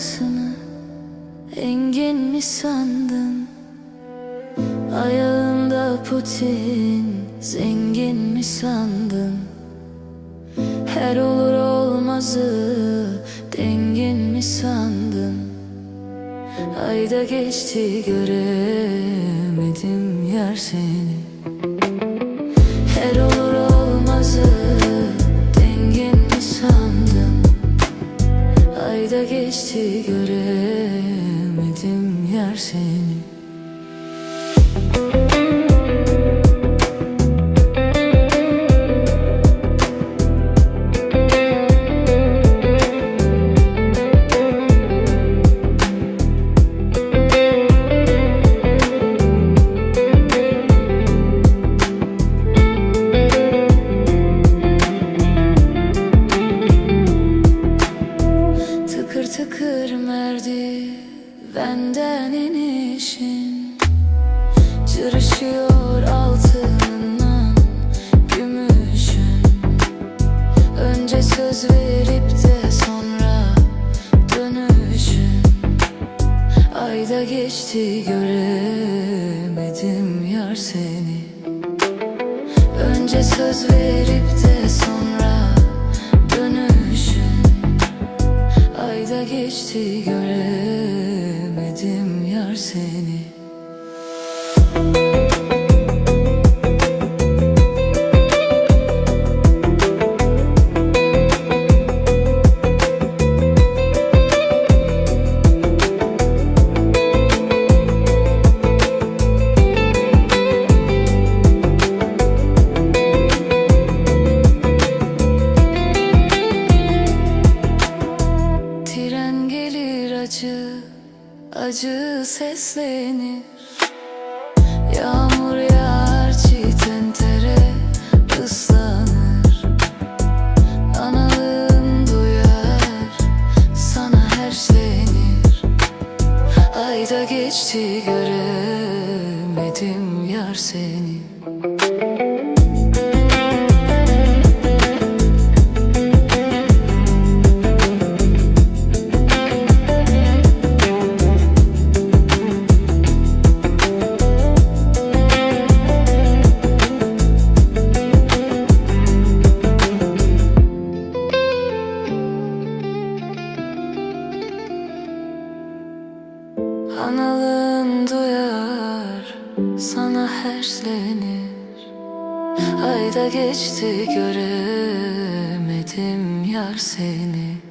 olmasını Engin mi sandın? Ayağında Putin Zengin mi sandın? Her olur olmazı Dengin mi sandın? Ayda geçti göremedim yer seni göremedim yer seni merdivenden inişin Cırışıyor altından gümüşün Önce söz verip de sonra dönüşün Ayda geçti göremedim yar seni. Önce söz verip de seni acı seslenir. Yağmur yağar çiten tere ıslanır. Analığın duyar, sana herslenir Ayda geçti göremedim yar seni sana herslenir. Ayda geçti göremedim yar seni